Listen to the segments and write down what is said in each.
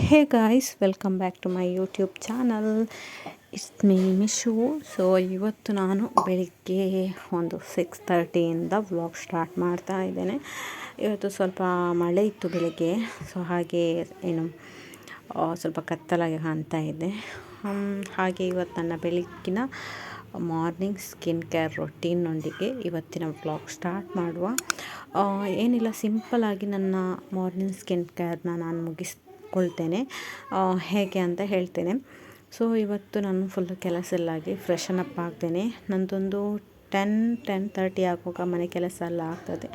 Hey guys welcome back to my YouTube channel it's me Mishu so ಇವತ್ತು ನಾನು ಬೆಳಿಗ್ಗೆ ಒಂದು ಸಿಕ್ಸ್ ತರ್ಟಿಯಿಂದ ವ್ಲಾಗ್ ಸ್ಟಾರ್ಟ್ ಮಾಡ್ತಾ ಇದ್ದೇನೆ. ಇವತ್ತು ಸ್ವಲ್ಪ ಮಳೆ ಇತ್ತು ಬೆಳಿಗ್ಗೆ. ಸೊ ಹಾಗೆ ಏನು ಸ್ವಲ್ಪ ಕತ್ತಲಾಗಿ ಕಾಣ್ತಾ ಇದೆ. ಹಾಗೆ ಇವತ್ತು ನನ್ನ ಬೆಳಗ್ಗಿನ ಮಾರ್ನಿಂಗ್ ಸ್ಕಿನ್ ಕೇರ್ ರೊಟೀನ್ನೊಂದಿಗೆ ಇವತ್ತಿನ ವ್ಲಾಗ್ ಸ್ಟಾರ್ಟ್ ಮಾಡುವ. ಏನಿಲ್ಲ ಸಿಂಪಲ್ಲಾಗಿ ನನ್ನ ಮಾರ್ನಿಂಗ್ ಸ್ಕಿನ್ ಕೇರ್ನ ನಾನು ಮುಗಿಸ್ಕೊಳ್ತೇನೆ ಆ, ಹೇಗೆ ಅಂತ ಹೇಳ್ತೇನೆ. ಸೊ ಇವತ್ತು ನಾನು ಫುಲ್ ಕೆಲಸ ಎಲ್ಲ ಆಗಿ ಫ್ರೆಶನ್ ಅಪ್ ಆಗ್ತೇನೆ. ನಂದೊಂದು ಟೆನ್ ಟೆನ್ ತರ್ಟಿ ಆಗುವಾಗ ಮನೆ ಕೆಲಸ ಎಲ್ಲ ಆಗ್ತದೆ.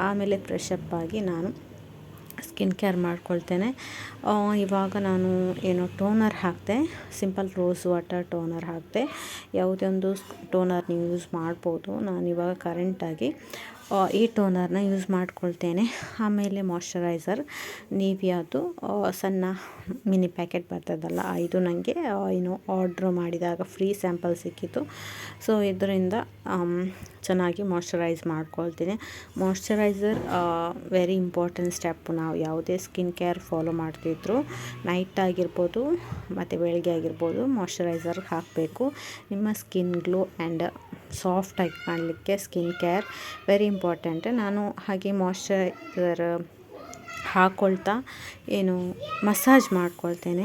ಆಮೇಲೆ ಫ್ರೆಶ್ ಅಪ್ ಆಗಿ ನಾನು ಸ್ಕಿನ್ ಕೇರ್ ಮಾಡ್ಕೊಳ್ತೇನೆ. ಇವಾಗ ನಾನು ಏನು ಟೋನರ್ ಹಾಕಿದೆ ಸಿಂಪಲ್ ರೋಸ್ ವಾಟರ್ ಟೋನರ್ ಹಾಕಿದೆ ಯಾವುದೇ ಒಂದು ಟೋನರ್ ನೀವು ಯೂಸ್ ಮಾಡ್ಬೋದು. ನಾನು ಇವಾಗ ಕರೆಂಟಾಗಿ ಈ ಟೋನರ್ನ ಯೂಸ್ ಮಾಡ್ಕೊಳ್ತೇನೆ. ಆಮೇಲೆ ಮಾಯ್ಶ್ಚರೈಸರ್ ನೀವಿಯಾದು ಸಣ್ಣ ಮಿನಿ ಪ್ಯಾಕೆಟ್ ಬರ್ತದಲ್ಲ ಇದು ನನಗೆ ಏನು ಆರ್ಡ್ರ್ ಮಾಡಿದಾಗ ಫ್ರೀ ಸ್ಯಾಂಪಲ್ ಸಿಕ್ಕಿತ್ತು. ಸೊ ಇದರಿಂದ ಚೆನ್ನಾಗಿ ಮಾಯ್ಶ್ಚರೈಸ್ ಮಾಡ್ಕೊಳ್ತೀನಿ. ಮಾಯ್ಶ್ಚರೈಸರ್ ವೆರಿ ಇಂಪಾರ್ಟೆಂಟ್ ಸ್ಟೆಪ್ ನಾವು ಯಾವುದೇ ಸ್ಕಿನ್ ಕೇರ್ ಫಾಲೋ ಮಾಡ್ತಿದ್ರು ನೈಟ್ ಆಗಿರ್ಬೋದು, ಮತ್ತು ಬೆಳಗ್ಗೆ ಆಗಿರ್ಬೋದು ಮಾಯ್ಶ್ಚರೈಸರ್ ಹಾಕಬೇಕು. ನಿಮ್ಮ ಸ್ಕಿನ್ ಗ್ಲೋ ಆ್ಯಂಡ್ ಸಾಫ್ಟಾಗಿ ಕಾಣಲಿಕ್ಕೆ ಸ್ಕಿನ್ ಕೇರ್ ವೆರಿ ಇಂಪಾರ್ಟೆಂಟ್. ನಾನು ಹಾಗೆ ಮಾಯ್ಶ್ಚರೈಸರ್ ಹಾಕ್ಕೊಳ್ತಾ ಏನು ಮಸಾಜ್ ಮಾಡ್ಕೊಳ್ತೇನೆ.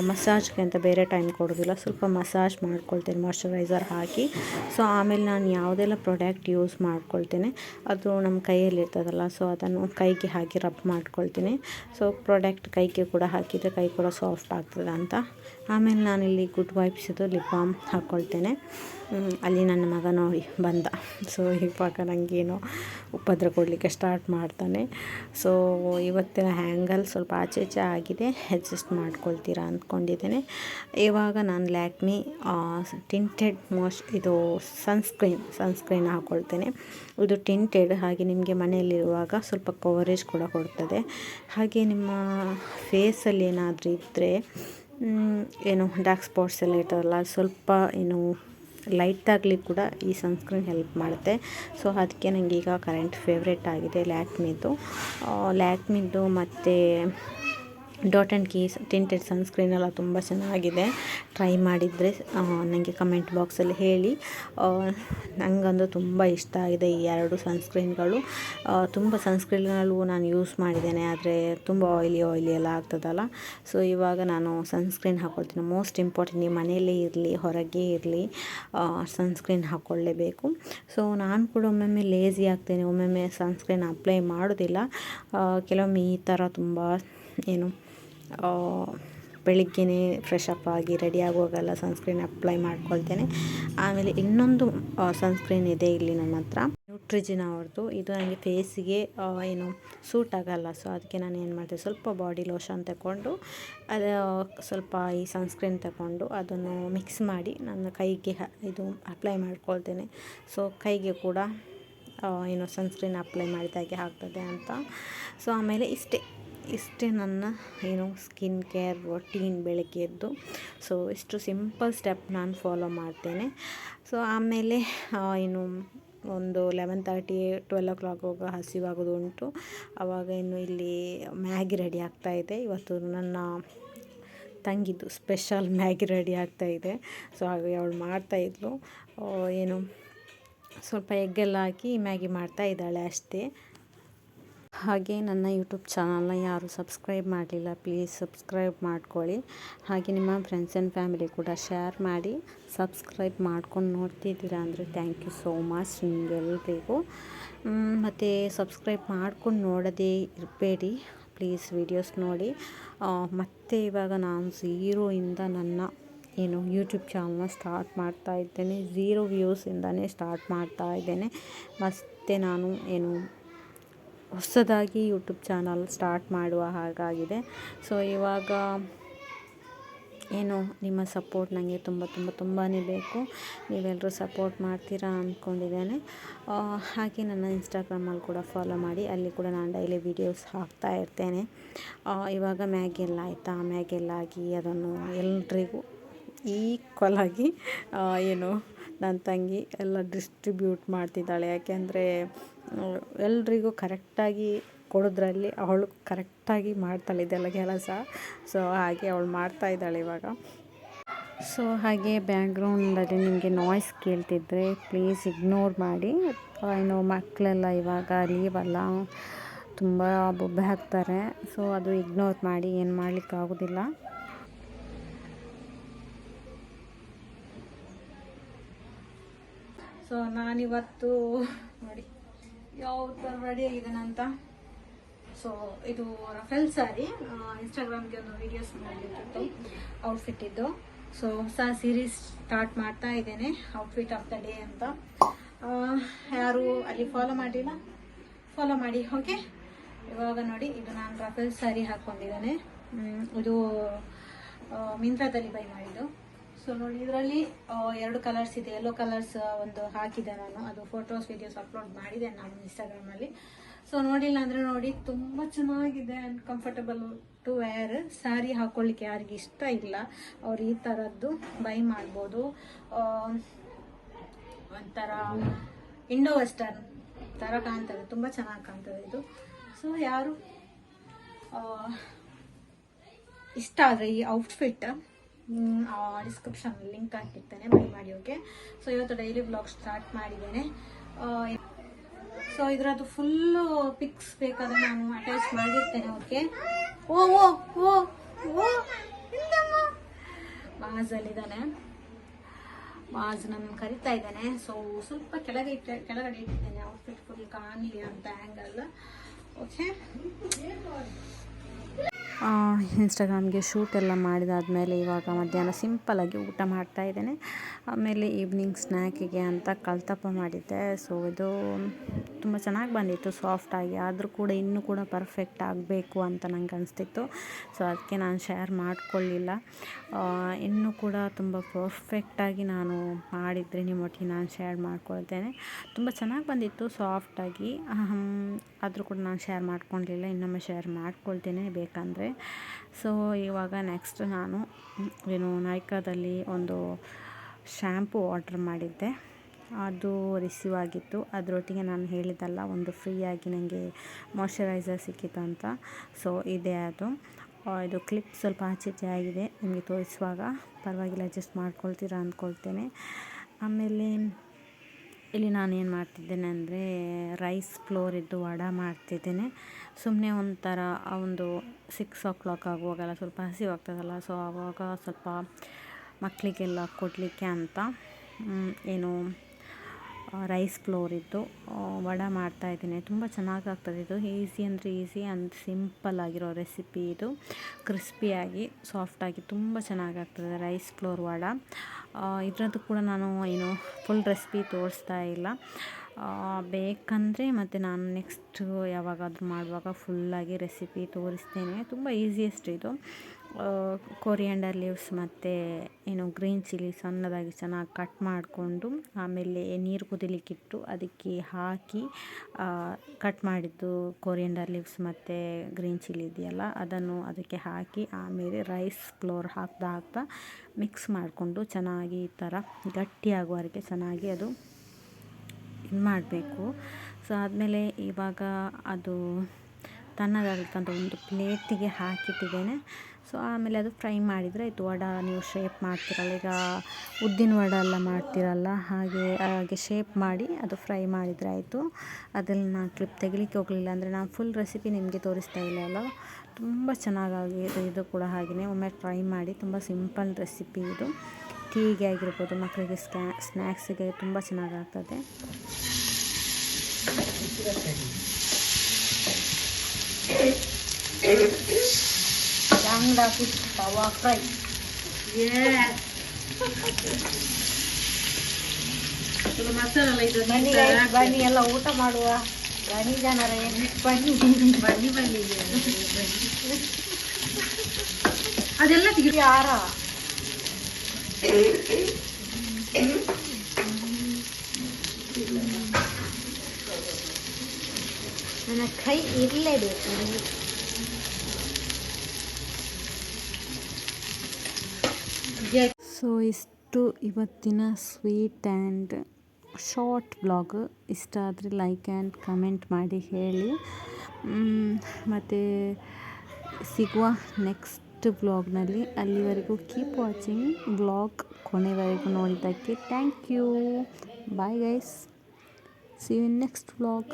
ಮಸಾಜ್ಗೆ ಅಂತ ಬೇರೆ ಟೈಮ್ ಕೊಡೋದಿಲ್ಲ. ಸ್ವಲ್ಪ ಮಸಾಜ್ ಮಾಡ್ಕೊಳ್ತೇನೆ ಮಾಯ್ಶ್ಚರೈಸರ್ ಹಾಕಿ. ಸೊ, ಆಮೇಲೆ ನಾನು ಯಾವುದೆಲ್ಲ ಪ್ರಾಡಕ್ಟ್ ಯೂಸ್ ಮಾಡ್ಕೊಳ್ತೇನೆ, ಅದು ನಮ್ಮ ಕೈಯಲ್ಲಿ ಇರ್ತದಲ್ಲ, ಸೊ, ಅದನ್ನು ಕೈಗೆ ಹಾಕಿ ರಬ್ ಮಾಡ್ಕೊಳ್ತೀನಿ. ಸೊ, ಪ್ರಾಡಕ್ಟ್ ಕೈಗೆ ಕೂಡ ಹಾಕಿದರೆ ಕೈ ಕೂಡ ಸಾಫ್ಟ್ ಆಗ್ತದೆ ಅಂತ ಆಮೇಲೆ ನಾನಿಲ್ಲಿ ಗುಡ್ ವೈಬ್ಸಿದು ಲಿಪ್ ಬಾಮ್ ಹಾಕ್ಕೊಳ್ತೇನೆ ಅಲ್ಲಿ ನನ್ನ ಮಗ ನೋಡಿ ಬಂದ. ಸೊ ಇವಾಗ ನನಗೇನು ಉಪದ್ರ ಕೊಡಲಿಕ್ಕೆ ಸ್ಟಾರ್ಟ್ ಮಾಡ್ತಾನೆ. ಸೊ ಇವತ್ತಿನ ಹ್ಯಾಂಗಲ್ ಸ್ವಲ್ಪ ಆಚೆ ಈಚೆ ಆಗಿದೆ. ಅಡ್ಜಸ್ಟ್ ಮಾಡ್ಕೊಳ್ತೀರಾ ಅಂದ್ಕೊಂಡಿದ್ದೇನೆ. ಇವಾಗ ನಾನು ಲ್ಯಾಕ್ಮಿ ಟಿಂಟೆಡ್ ಮೋಶ್ ಇದು ಸನ್ಸ್ಕ್ರೀನ್ ಸನ್ಸ್ಕ್ರೀನ್ ಹಾಕ್ಕೊಳ್ತೇನೆ ಇದು ಟಿಂಟೆಡ್ ಹಾಗೆ ನಿಮಗೆ ಮನೆಯಲ್ಲಿರುವಾಗ ಸ್ವಲ್ಪ ಕವರೇಜ್ ಕೂಡ ಕೊಡ್ತದೆ. ಹಾಗೆ ನಿಮ್ಮ ಫೇಸಲ್ಲಿ ಏನಾದರೂ ಇದ್ದರೆ ಏನು ಡಾರ್ಕ್ ಸ್ಪಾಟ್ಸ್ ಎಲ್ಲ ಇರ್ತಾರಲ್ಲ ಸ್ವಲ್ಪ ಏನು ಲೈಟ್ ಆಗಲಿ ಕೂಡ ಈ ಸನ್ಸ್ಕ್ರೀನ್ ಹೆಲ್ಪ್ ಮಾಡುತ್ತೆ. ಸೊ ಅದಕ್ಕೆ ನನಗೀಗ ಕರೆಂಟ್ ಫೇವ್ರೇಟ್ ಆಗಿದೆ ಲ್ಯಾಕ್ಮಿದು ಲ್ಯಾಕ್ಮಿದು ಮತ್ತು Dot and Keys tinted sunscreen ಎಲ್ಲ ತುಂಬ ಚೆನ್ನಾಗಿದೆ. ಟ್ರೈ ಮಾಡಿದರೆ ನನಗೆ ಕಮೆಂಟ್ ಬಾಕ್ಸಲ್ಲಿ ಹೇಳಿ. ನನಗಂದು ತುಂಬ ಇಷ್ಟ ಆಗಿದೆ ಈ ಎರಡು ಸನ್ಸ್ಕ್ರೀನ್ಗಳು ತುಂಬ ಸನ್ಸ್ಕ್ರೀನ್ಗಳು ನಾನು ಯೂಸ್ ಮಾಡಿದ್ದೇನೆ, ಆದರೆ ತುಂಬ ಆಯ್ಲಿ ಆಯ್ಲಿ ಎಲ್ಲ ಆಗ್ತದಲ್ಲ. ಸೊ ಇವಾಗ ನಾನು ಸನ್ಸ್ಕ್ರೀನ್ ಹಾಕ್ಕೊಳ್ತೀನಿ ಮೋಸ್ಟ್ ಇಂಪಾರ್ಟೆಂಟ್ ನೀವು ಮನೆಯಲ್ಲೇ ಇರಲಿ, ಹೊರಗೆ ಇರಲಿ ಸನ್ಸ್ಕ್ರೀನ್ ಹಾಕ್ಕೊಳ್ಳೇಬೇಕು ಸೊ ನಾನು ಕೂಡ ಒಮ್ಮೊಮ್ಮೆ ಲೇಸಿ ಆಗ್ತೇನೆ. ಒಮ್ಮೊಮ್ಮೆ ಸನ್ಸ್ಕ್ರೀನ್ ಅಪ್ಲೈ ಮಾಡೋದಿಲ್ಲ. ಕೆಲವೊಮ್ಮೆ ಈ ಥರ ತುಂಬ, ಏನು ಆ, ಬೆಳಿಗ್ಗೆನೇ ಫ್ರೆಶ್ ಅಪ್ ಆಗಿ ರೆಡಿ ಆಗುವಾಗೆಲ್ಲ ಸನ್ಸ್ಕ್ರೀನ್ ಅಪ್ಲೈ ಮಾಡ್ಕೊಳ್ತೇನೆ. ಆಮೇಲೆ ಇನ್ನೊಂದು ಸನ್ಸ್ಕ್ರೀನ್ ಇದೆ ಇಲ್ಲಿ ನನ್ನ ಹತ್ರ. ನ್ಯೂಟ್ರಿಜಿನ್ ಅವ್ರದ್ದು ಇದು ನನಗೆ ಫೇಸಿಗೆ ಏನು ಸೂಟ್ ಆಗೋಲ್ಲ. ಸೊ ಅದಕ್ಕೆ ನಾನು ಏನು ಮಾಡ್ತೀನಿ ಸ್ವಲ್ಪ ಬಾಡಿ ಲೋಷನ್ ತಗೊಂಡು ಅದು ಸ್ವಲ್ಪ ಈ ಸನ್ಸ್ಕ್ರೀನ್ ತಗೊಂಡು ಅದನ್ನು ಮಿಕ್ಸ್ ಮಾಡಿ ನನ್ನ ಕೈಗೆ ಇದು ಅಪ್ಲೈ ಮಾಡ್ಕೊಳ್ತೇನೆ. ಸೊ ಕೈಗೆ ಕೂಡ ಏನು ಸನ್ಸ್ಕ್ರೀನ್ ಅಪ್ಲೈ ಮಾಡಿದಾಗೆ ಆಗ್ತದೆ ಅಂತ. ಸೊ ಆಮೇಲೆ ಇಷ್ಟೇ. ಇಷ್ಟೇ ನನ್ನ, ಏನು, ಸ್ಕಿನ್ ಕೇರ್ ರೊಟೀನ್ ಬೆಳಗ್ಗೆ ಎದ್ದು ಸೊ ಇಷ್ಟು ಸಿಂಪಲ್ ಸ್ಟೆಪ್ ನಾನು ಫಾಲೋ ಮಾಡ್ತೇನೆ. ಸೊ ಆಮೇಲೆ ಏನು, ಒಂದು eleven thirty twelve o'clock ಹೋಗೋ ಹಸಿವಾಗೋದು ಉಂಟು ಆವಾಗ ಇನ್ನು ಇಲ್ಲಿ ಮ್ಯಾಗಿ ರೆಡಿ ಆಗ್ತಾ ಇದೆ. ಇವತ್ತು ನನ್ನ ತಂಗಿದ್ದು ಸ್ಪೆಷಲ್ ಮ್ಯಾಗಿ ರೆಡಿ ಆಗ್ತಾ ಇದೆ. ಸೊ ಹಾಗೆ ಅವಳು ಮಾಡ್ತಾಯಿದ್ಲು ಏನು, ಸ್ವಲ್ಪ ಎಗ್ಗೆಲ್ಲ ಹಾಕಿ ಮ್ಯಾಗಿ ಮಾಡ್ತಾ ಇದ್ದಾಳೆ ಅಷ್ಟೇ. ಹಾಗೆ ನನ್ನ ಯೂಟ್ಯೂಬ್ ಚಾನಲ್ನ ಯಾರು ಸಬ್ಸ್ಕ್ರೈಬ್ ಮಾಡಲಿಲ್ಲ, ಪ್ಲೀಸ್ ಸಬ್ಸ್ಕ್ರೈಬ್ ಮಾಡ್ಕೊಳ್ಳಿ. ಹಾಗೆ ನಿಮ್ಮ ಫ್ರೆಂಡ್ಸ್ ಆ್ಯಂಡ್ ಫ್ಯಾಮಿಲಿ ಕೂಡ ಶೇರ್ ಮಾಡಿ, ಸಬ್ಸ್ಕ್ರೈಬ್ ಮಾಡ್ಕೊಂಡು ನೋಡ್ತಿದ್ದೀರಾ ಅಂದರೆ ಥ್ಯಾಂಕ್ ಯು ಸೋ ಮಚ್ ನಿಮಗೆಲ್ರಿಗೂ. ಮತ್ತು ಸಬ್ಸ್ಕ್ರೈಬ್ ಮಾಡ್ಕೊಂಡು ನೋಡೋದೇ ಇರಬೇಡಿ, ಪ್ಲೀಸ್ ವೀಡಿಯೋಸ್ ನೋಡಿ. ಮತ್ತು ಮತ್ತೆ ಇವಾಗ ನಾನು ಝೀರೋಯಿಂದ ನನ್ನ ಏನು ಯೂಟ್ಯೂಬ್ ಚಾನಲ್ನ ಸ್ಟಾರ್ಟ್ ಮಾಡ್ತಾ ಇದ್ದೇನೆ. ಝೀರೋ ವ್ಯೂಸಿಂದನೇ ಸ್ಟಾರ್ಟ್ ಮಾಡ್ತಾ ಇದ್ದೇನೆ. ಮತ್ತು ನಾನು ಏನು ಹೊಸದಾಗಿ ಯೂಟ್ಯೂಬ್ ಚಾನಲ್ ಸ್ಟಾರ್ಟ್ ಮಾಡುವ ಹಾಗಾಗಿದೆ. ಸೊ ಇವಾಗ ಏನು ನಿಮ್ಮ ಸಪೋರ್ಟ್ ನನಗೆ ತುಂಬ ತುಂಬ ತುಂಬಾ ಬೇಕು. ನೀವೆಲ್ಲರೂ ಸಪೋರ್ಟ್ ಮಾಡ್ತೀರಾ ಅಂದ್ಕೊಂಡಿದ್ದೇನೆ. ಹಾಗೆ ನನ್ನ ಇನ್ಸ್ಟಾಗ್ರಾಮಲ್ಲಿ ಕೂಡ ಫಾಲೋ ಮಾಡಿ. ಅಲ್ಲಿ ಕೂಡ ನಾನು ಡೈಲಿ ವೀಡಿಯೋಸ್ ಹಾಕ್ತಾ ಇರ್ತೇನೆ. ಇವಾಗ ಮ್ಯಾಗಿ ಎಲ್ಲ ಆಯಿತಾ? ಮ್ಯಾಗಿ ಎಲ್ಲ ಆಗಿ ಅದನ್ನು ಎಲ್ರಿಗೂ ಈಕ್ವಲ್ ಆಗಿ ಏನು ನನ್ನ ತಂಗಿ ಎಲ್ಲ ಡಿಸ್ಟ್ರಿಬ್ಯೂಟ್ ಮಾಡ್ತಿದ್ದಾಳೆ. ಯಾಕೆಂದರೆ ಎಲ್ರಿಗೂ ಕರೆಕ್ಟಾಗಿ ಕೊಡೋದ್ರಲ್ಲಿ ಅವಳು ಕರೆಕ್ಟಾಗಿ ಮಾಡ್ತಾಳೆ ಇದೆಲ್ಲ ಕೆಲಸ. ಸೊ ಹಾಗೆ ಅವಳು ಮಾಡ್ತಾ ಇದ್ದಾಳೆ ಇವಾಗ. ಸೊ ಹಾಗೆ ಬ್ಯಾಕ್ಗ್ರೌಂಡಲ್ಲಿ ನಿಮಗೆ ನಾಯ್ಸ್ ಕೇಳ್ತಿದ್ರೆ ಪ್ಲೀಸ್ ಇಗ್ನೋರ್ ಮಾಡಿ. ಏನು ಮಕ್ಕಳೆಲ್ಲ ಇವಾಗ ಲೀವಲ್ಲ ತುಂಬ ಬೊಬ್ಬೆ ಹಾಕ್ತಾರೆ. ಸೊ ಅದು ಇಗ್ನೋರ್ ಮಾಡಿ, ಏನು ಮಾಡಲಿಕ್ಕಾಗೋದಿಲ್ಲ. ಸೊ ನಾನಿವತ್ತು ನೋಡಿ, ಯಾವ ಥರ ರೆಡಿ ಆಗಿದ್ದೇನಂತ ಸೊ ಇದು ರಫೆಲ್ ಸ್ಯಾರಿ ಇನ್ಸ್ಟಾಗ್ರಾಮ್ಗೆ ಒಂದು ವೀಡಿಯೋಸ್ ಮಾಡಲಿಕ್ಕಿತ್ತು ಔಟ್ಫಿಟ್ ಇದ್ದು. ಸೊ ಹೊಸ ಸೀರೀಸ್ ಸ್ಟಾರ್ಟ್ ಮಾಡ್ತಾ ಇದ್ದೇನೆ ಔಟ್ಫಿಟ್ ಆಫ್ ದ ಡೇ ಅಂತ. ಯಾರು ಅಲ್ಲಿ ಫಾಲೋ ಮಾಡಿಲ್ಲ. ಫಾಲೋ ಮಾಡಿ ಓಕೆ ಇವಾಗ ನೋಡಿ, ಇದು ನಾನು ರಫೆಲ್ ಸ್ಯಾರಿ ಹಾಕ್ಕೊಂಡಿದ್ದೇನೆ ಇದು ಮಿಂತ್ರಾದಲ್ಲಿ ಬೈ ಮಾಡಿದ್ದು. ಸೊ ನೋಡಿ, ಇದರಲ್ಲಿ ಎರಡು ಕಲರ್ಸ್ ಇದೆ. ಎಲ್ಲೋ ಕಲರ್ಸ್ ಒಂದು ಹಾಕಿದೆ ನಾನು. ಅದು ಫೋಟೋಸ್ ವಿಡಿಯೋಸ್ ಅಪ್ಲೋಡ್ ಮಾಡಿದೆ ನಾನು ಇನ್ಸ್ಟಾಗ್ರಾಮಲ್ಲಿ ಸೊ ನೋಡಿಲ್ಲ ಅಂದರೆ ನೋಡಿ, ತುಂಬ ಚೆನ್ನಾಗಿದೆ and comfortable to wear sari ಹಾಕ್ಕೊಳ್ಳಿಕ್ಕೆ ಯಾರಿಗೆ ಇಷ್ಟ ಇಲ್ಲ, ಅವ್ರು ಈ ಥರದ್ದು ಬೈ ಮಾಡ್ಬೋದು. ಒಂಥರ ಇಂಡೋ ವೆಸ್ಟರ್ನ್ ಥರ ಕಾಣ್ತದೆ. ತುಂಬ ಚೆನ್ನಾಗಿ ಕಾಣ್ತದೆ ಇದು. ಸೊ ಯಾರು ಇಷ್ಟ ಆದರೆ ಈ ಔಟ್ಫಿಟ್ ಡಿಸ್ಕ್ರಿಪ್ಷನ್ ಲಿಂಕ್ ಹಾಕಿರ್ತೇನೆ, ಬೈ ಮಾಡಿ ಓಕೆ ಸೊ ಇವತ್ತು ಡೈಲಿ ಬ್ಲಾಗ್ ಸ್ಟಾರ್ಟ್ ಮಾಡಿದ್ದೇನೆ. ಸೊ ಇದರದ್ದು ಫುಲ್ಲು ಪಿಕ್ಸ್ ಬೇಕಾದ್ರೆ ನಾನು ಅಟ್ಯಾಚ್ ಮಾಡಿರ್ತೇನೆ ಓಕೆ ಓ ಓ ಓ ಓ! ಮಾಜಲ್ಲಿದ್ದಾನೆ ಮಾಜ್ ನನ್ನ ಕರಿತಾ ಇದ್ದಾನೆ. ಸೊ ಸ್ವಲ್ಪ ಕೆಳಗೆ ಇಟ್ಟ, ಕೆಳಗಡೆ ಇಟ್ಟಿದ್ದೇನೆ ಔಟ್ಫಿಟ್ ಫುಲ್ ಕಾಣಲಿ ಅಂತ ಹ್ಯಾಂಗಲ್ಲ ಓಕೆ ಇನ್ಸ್ಟಾಗ್ರಾಮ್ಗೆ ಶೂಟ್ ಎಲ್ಲ ಮಾಡಿದಾದಮೇಲೆ ಇವಾಗ ಮಧ್ಯಾಹ್ನ ಸಿಂಪಲಾಗಿ ಊಟ ಮಾಡ್ತಾ ಇದ್ದೇನೆ. ಆಮೇಲೆ ಈವ್ನಿಂಗ್ ಸ್ನ್ಯಾಕಿಗೆ ಅಂತ ಕಲ್ತಪ್ಪ ಮಾಡಿದ್ದೆ. ಸೊ ಇದು ತುಂಬ ಚೆನ್ನಾಗಿ ಬಂದಿತ್ತು ಸಾಫ್ಟಾಗಿ ಆದರೂ ಕೂಡ ಇನ್ನೂ ಕೂಡ ಪರ್ಫೆಕ್ಟ್ ಆಗಬೇಕು ಅಂತ ನಂಗೆ ಅನಿಸ್ತಿತ್ತು. ಸೊ ಅದಕ್ಕೆ ನಾನು ಶೇರ್ ಮಾಡಿಕೊಳ್ಳಿಲ್ಲ ಇನ್ನೂ ಕೂಡ ತುಂಬ ಪರ್ಫೆಕ್ಟಾಗಿ ನಾನು ಮಾಡಿದರೆ ನಿಮ್ಮೊಟ್ಟಿಗೆ ನಾನು ಶೇರ್ ಮಾಡ್ಕೊಳ್ತೇನೆ. ತುಂಬ ಚೆನ್ನಾಗಿ ಬಂದಿತ್ತು ಸಾಫ್ಟಾಗಿ ಆದರೂ ಕೂಡ ನಾನು ಶೇರ್ ಮಾಡ್ಕೊಂಡಿಲ್ಲ. ಇನ್ನೊಮ್ಮೆ ಶೇರ್ ಮಾಡ್ಕೊಳ್ತೇನೆ, ಬೇಕಂದರೆ. ಸೊ ಇವಾಗ ನೆಕ್ಸ್ಟ್ ನಾನು, ಏನು ನೈಕಾದಲ್ಲಿ ಒಂದು ಶ್ಯಾಂಪು ಆರ್ಡ್ರ್ ಮಾಡಿದ್ದೆ. ಅದು ರಿಸೀವ್ ಆಗಿತ್ತು. ಅದರೊಟ್ಟಿಗೆ ನಾನು ಹೇಳಿದ್ದಲ್ಲ, ಒಂದು ಫ್ರೀಯಾಗಿ ನನಗೆ ಮಾಯ್ಶ್ಚರೈಸರ್ ಸಿಕ್ಕಿತ್ತು ಅಂತ. ಸೊ ಇದೆ ಅದು. ಇದು ಕ್ಲಿಪ್ ಸ್ವಲ್ಪ ಆಚೆ ಈಚೆ ಆಗಿದೆ. ನಿಮಗೆ ತೋರಿಸುವಾಗ. ಪರವಾಗಿಲ್ಲ ಅಡ್ಜಸ್ಟ್ ಮಾಡ್ಕೊಳ್ತೀರಾ ಅಂದ್ಕೊಳ್ತೇನೆ. ಆಮೇಲೆ ಇಲ್ಲಿ ನಾನು ಏನು ಮಾಡ್ತಿದ್ದೇನೆ ಅಂದರೆ ರೈಸ್ ಫ್ಲೋರ್ ಇದ್ದು ವಡ ಮಾಡ್ತಿದ್ದೇನೆ. ಸುಮ್ಮನೆ ಒಂಥರ ಒಂದು ಸಿಕ್ಸ್ ಓ ಕ್ಲಾಕ್ ಆಗುವಾಗೆಲ್ಲ ಸ್ವಲ್ಪ ಹಸಿವಾಗ್ತದಲ್ಲ ಸೊ ಆವಾಗ ಸ್ವಲ್ಪ ಮಕ್ಕಳಿಗೆಲ್ಲ ಕೊಡಲಿಕ್ಕೆ ಅಂತ ಏನು ರೈಸ್ ಫ್ಲೋರ್ ಇದ್ದು ಮಾಡ್ತಾಯಿದ್ದೀನಿ ವಡ ಮಾಡ್ತಾ ಇದ್ದೀನಿ. ತುಂಬ ಚೆನ್ನಾಗಿ ಆಗ್ತದೆ ಇದು. ಈಸಿ ಅಂದರೆ ಈಸಿ ಆ್ಯಂಡ್ ಸಿಂಪಲ್ ಆಗಿರೋ ರೆಸಿಪಿ ಇದು. ಕ್ರಿಸ್ಪಿಯಾಗಿ ಸಾಫ್ಟಾಗಿ ತುಂಬ ಚೆನ್ನಾಗಿ ಆಗ್ತದೆ ರೈಸ್ ಫ್ಲೋರ್ ವಡ. ಇದರದ್ದು ಕೂಡ ನಾನು ಏನು ಫುಲ್ ರೆಸಿಪಿ ತೋರಿಸ್ತಾ ಇಲ್ಲ. ಬೇಕಂದರೆ ಮತ್ತು ನಾನು ನೆಕ್ಸ್ಟು ಯಾವಾಗಾದರೂ ಮಾಡುವಾಗ ಫುಲ್ಲಾಗಿ ರೆಸಿಪಿ ತೋರಿಸ್ತೇನೆ. ತುಂಬ ಈಸಿಯೆಸ್ಟ್ ಇದು. ಕೊರಿಯಂಡರ್ ಲೀವ್ಸ್ ಮತ್ತು ಏನು ಗ್ರೀನ್ ಚಿಲ್ಲಿ ಸಣ್ಣದಾಗಿ ಚೆನ್ನಾಗಿ ಕಟ್ ಮಾಡಿಕೊಂಡು ಆಮೇಲೆ ನೀರು ಕುದಿಲಿಕ್ಕಿಟ್ಟು ಅದಕ್ಕೆ ಹಾಕಿ ಕಟ್ ಮಾಡಿದ್ದು ಕೊರಿಯಂಡರ್ ಲೀವ್ಸ್ ಮತ್ತು ಗ್ರೀನ್ ಚಿಲ್ಲಿ ಇದೆಯಲ್ಲ, ಅದನ್ನು ಅದಕ್ಕೆ ಹಾಕಿ ಆಮೇಲೆ ರೈಸ್ ಫ್ಲೋರ್ ಹಾಕ್ತಾ ಹಾಕ್ತಾ ಮಿಕ್ಸ್ ಮಾಡಿಕೊಂಡು ಚೆನ್ನಾಗಿ ಈ ಥರ ಗಟ್ಟಿಯಾಗುವವರೆಗೆ ಚೆನ್ನಾಗಿ ಅದು ಇದು ಮಾಡಬೇಕು ಸೊ ಆದಮೇಲೆ ಇವಾಗ ಅದು ತಣ್ಣಗಾಗುತ್ತಂತ ಒಂದು ಪ್ಲೇಟಿಗೆ ಹಾಕಿಟ್ಟಿದ್ದೇನೆ. ಸೊ, ಆಮೇಲೆ ಅದು ಫ್ರೈ ಮಾಡಿದರೆ ಆಯಿತು. ವಡ ನೀವು ಶೇಪ್ ಮಾಡ್ತಿರಲ್ಲ, ಈಗ ಉದ್ದಿನ ವಡ ಎಲ್ಲ ಮಾಡ್ತಿರಲ್ಲ, ಹಾಗೆ ಹಾಗೆ ಶೇಪ್ ಮಾಡಿ ಅದು ಫ್ರೈ ಮಾಡಿದರೆ ಆಯಿತು. ಅದನ್ನು ನಾನು ಕ್ಲಿಪ್ ತೆಗಿಲಿಕ್ಕೆ ಹೋಗಲಿಲ್ಲ ಅಂದರೆ ನಾನು ಫುಲ್ ರೆಸಿಪಿ ನಿಮಗೆ ತೋರಿಸ್ತಾ ಇಲ್ಲ ಅಲ್ಲ ತುಂಬ ಚೆನ್ನಾಗಾಗಿದೆ ಇದು ಕೂಡ ಹಾಗೆಯೇ ಒಮ್ಮೆ ಟ್ರೈ ಮಾಡಿ. ತುಂಬ ಸಿಂಪಲ್ ರೆಸಿಪಿ ಇದು. ಟೀಗೆ ಆಗಿರ್ಬೋದು ಮಕ್ಕಳಿಗೆ ಸ್ಕ್ಯಾ ಸ್ನ್ಯಾಕ್ಸಿಗೆ ತುಂಬ ಚೆನ್ನಾಗಾಗ್ತದೆ. Bangla fish tawa fry. Yes. ಇದು ಮಸಾಲ ಇದು ಬನ್ನಿ guys, ಬನ್ನಿ ಎಲ್ಲ ಊಟ ಮಾಡುವ ಬನ್ನಿ ಜನರೇ ಬನ್ನಿ ಬನ್ನಿ ಬನ್ನಿ ಅದೆಲ್ಲ ತೆಗಿ ನನ್ನ ಕೈ ಇರಲೇಬೇಕು. ಸೊ ಇಷ್ಟು ಇವತ್ತಿನ ಸ್ವೀಟ್ ಆ್ಯಂಡ್ ಶಾರ್ಟ್ ಬ್ಲಾಗ್ ಇಷ್ಟ ಆದರೆ ಲೈಕ್ ಆ್ಯಂಡ್ ಕಮೆಂಟ್ ಮಾಡಿ, ಹೇಳಿ. ಮತ್ತು ಸಿಗುವ ನೆಕ್ಸ್ಟ್ ಬ್ಲಾಗ್ನಲ್ಲಿ ಅಲ್ಲಿವರೆಗೂ ಕೀಪ್ ವಾಚಿಂಗ್ ಬ್ಲಾಗ್ ಕೊನೆವರೆಗೂ ನೋಡಿದ್ದಕ್ಕೆ thank you bye guys see you next blog